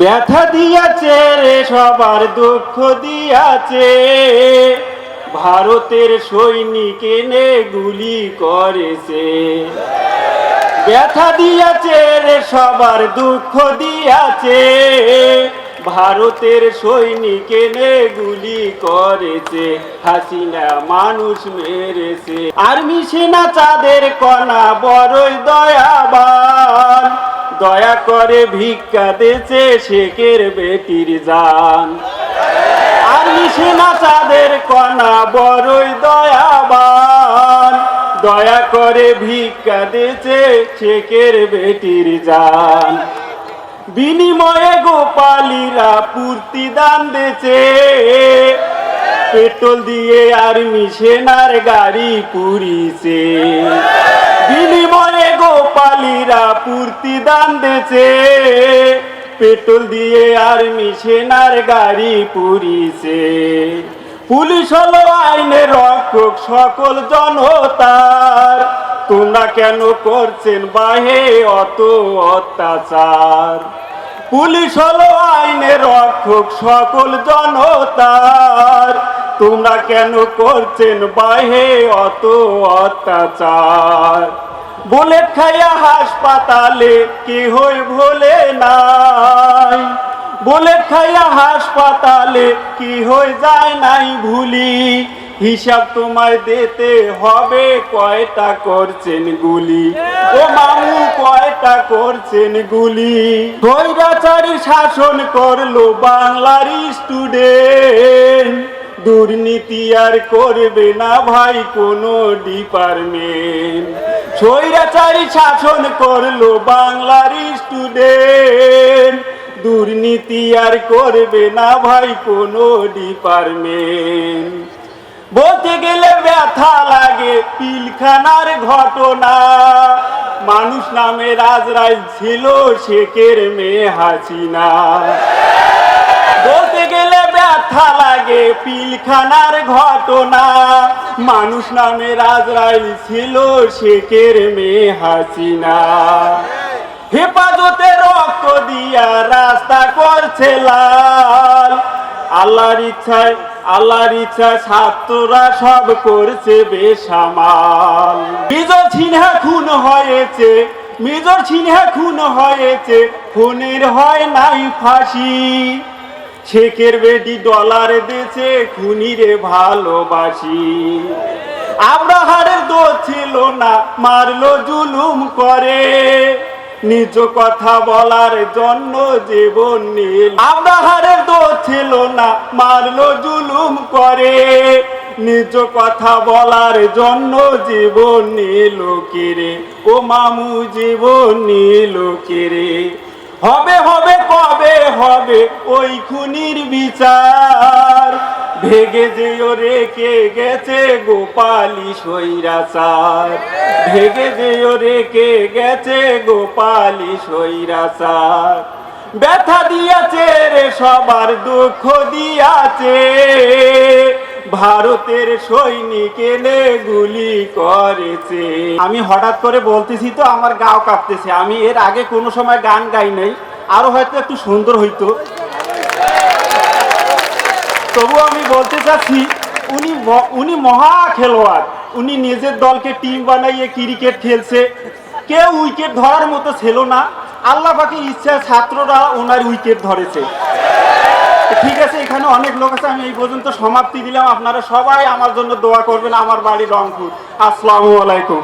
ব্যথা দিয়াছে রে, সবার দুঃখ দিয়াছে। ভারতের সৈনিক এনে গুলি করেছে। ব্যথা দিয়াছে রে, সবার দুঃখ দিয়াছে। ভারতের সৈনিক এনে গুলি করেছে। হাসিনা মানুষ মেরেছে। আর্মি সেনা চাঁদের কণা, বড়ই দয়াবান। দয়া করে ভিক্ষা দেছে শেখের বেটির জান। আর্মি সেনা চাঁদের কণা, বড়ই দয়াবান। দয়া করে ভিক্ষা দিয়েছে শেখের বেটির জান। বিনিময়ে গোপালীরা পূর্তি দান দিয়েছে। পেট্রোল দিয়ে আর্মি সেনার গাড়ি পুরিছে বিনিময়ে গোপালীরা পূর্তি দান দিয়েছে। পেট্রোল দিয়ে আর্মি সেনার গাড়ি পুরিছে পুলিশ হলো আইনের রক্ষক, সকল জনতার তোমরা কেন করছেন বাহে অত অত্যাচার? পুলিশ হলো আইনের রক্ষক, সকল জনতার তোমরা কেন করছেন বাহে অত অত্যাচার? বুলেট খাইয়া হাসপাতালে কি হই ভোলে নাই? বুলেট খাইয়া হাসপাতালে কি হয়ে যায় নাই ভুলি? হিসাব তোমায় দিতে হবে কয়টা করছেন গুলি? ও মামু, কয়টা করছেন গুলি? স্বৈরাচারী শাসন করল বাংলার স্টুডেন্ট দুর্নীতি আর করবে না ভাই কোনো ডিপার্টমেন্ট স্বৈরাচারী শাসন করল বাংলার স্টুডেন্ট দুর্নীতি আর করবে না ভাই কোনো ডিপার্টমেন্ট বলতে গেলে ব্যথা লাগে পিলখানার ঘটনা। মানুষ নামে রাজরাজ ছিল শেখের মেয়ে হাসিনা। ব্যথা লাগে পিলখানার ঘটনা। মানুষ নামে রাজরাই ছিল শেখের মেয়ে হাসিনা। হেফাজতে রক্ত দিয়া রাস্তা করছে লাল। আল্লাহর ইচ্ছায় আল্লাহর ইচ্ছায় ছাত্ররা সব করছে বেসামাল। মেজর সিনহা খুন হয়েছে, মেজর সিনহা খুন হয়েছে, খুনের হয় নাই ফাঁসি। শেখের বেটি ডলার দেছে খুনিরে ভালোবাসি। আব্রাহারের দোষ ছিল না, মারলো, জুলুম করে। নিজ কথা বলার জন্য জীবন নীল। আব্রাহারের দোষ ছিল না, মারলো, জুলুম করে। নিজ কথা বলার জন্য জীবন নীল কিরে? ও মামু, জীবন নীল কিরে? হবে হবে কবে হবে ওই খুনির বিচার। ভেগে যেও রেখে গেছে গোপালী সৈরাচার ভেগে যেও রেখে গেছে গোপালী সৈরাচার ব্যথা দিয়াছে রে সবার, দুঃখ দিয়াছে। ভারতের সৈনিক এনে গুলি করেছে। আমি হঠাৎ করে বলতেছি তো, আমার গাও কাঁপতেছে। আমি এর আগে কোনো সময় গান গাই নাই। আরও হয়তো একটু সুন্দর হইতো। তবু আমি বলতে চাচ্ছি, উনি উনি মহা খেলোয়াড়। উনি নিজের দলকে টিম বানাইয়ে ক্রিকেট খেলছে। কেউ উইকেট ধরার মতো ছিল না। আল্লাহ পাকের ইচ্ছা ছাত্ররা ওনার উইকেট ধরেছে। ঠিক আছে, এখানে অনেক লোক আছে, আমি এই পর্যন্ত সমাপ্তি দিলাম। আপনারা সবাই আমার জন্য দোয়া করবেন, আমার বাড়ি রংপুর। আসসালামু আলাইকুম।